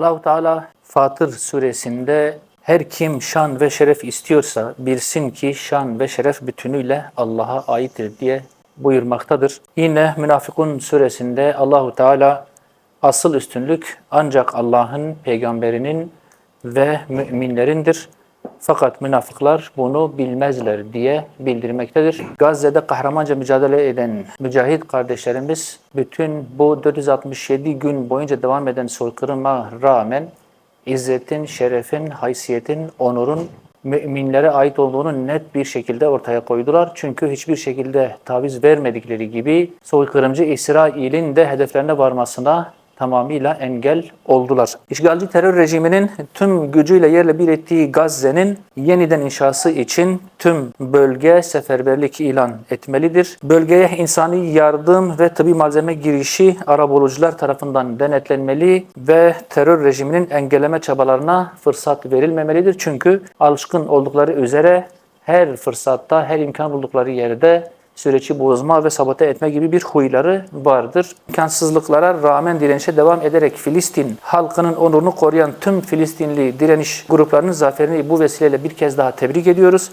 Allahu Teala Fatır suresinde her kim şan ve şeref istiyorsa bilsin ki şan ve şeref bütünüyle Allah'a aittir diye buyurmaktadır. Yine Münafıkun suresinde Allahu Teala asıl üstünlük ancak Allah'ın peygamberinin ve müminlerindir. Fakat münafıklar bunu bilmezler diye bildirmektedir. Gazze'de kahramanca mücadele eden mücahit kardeşlerimiz bütün bu 467 gün boyunca devam eden soykırıma rağmen izzetin, şerefin, haysiyetin, onurun müminlere ait olduğunu net bir şekilde ortaya koydular. Çünkü hiçbir şekilde taviz vermedikleri gibi soykırımcı İsrail'in de hedeflerine varmasına tamamıyla engel oldular. İşgalci terör rejiminin tüm gücüyle yerle bir ettiği Gazze'nin yeniden inşası için tüm bölge seferberlik ilan etmelidir. Bölgeye insani yardım ve tıbbi malzeme girişi arabulucular tarafından denetlenmeli ve terör rejiminin engelleme çabalarına fırsat verilmemelidir. Çünkü alışkın oldukları üzere her fırsatta, her imkan buldukları yerde süreci bozma ve sabote etme gibi bir huyları vardır. İmkansızlıklara rağmen direnişe devam ederek Filistin halkının onurunu koruyan tüm Filistinli direniş gruplarının zaferini bu vesileyle bir kez daha tebrik ediyoruz.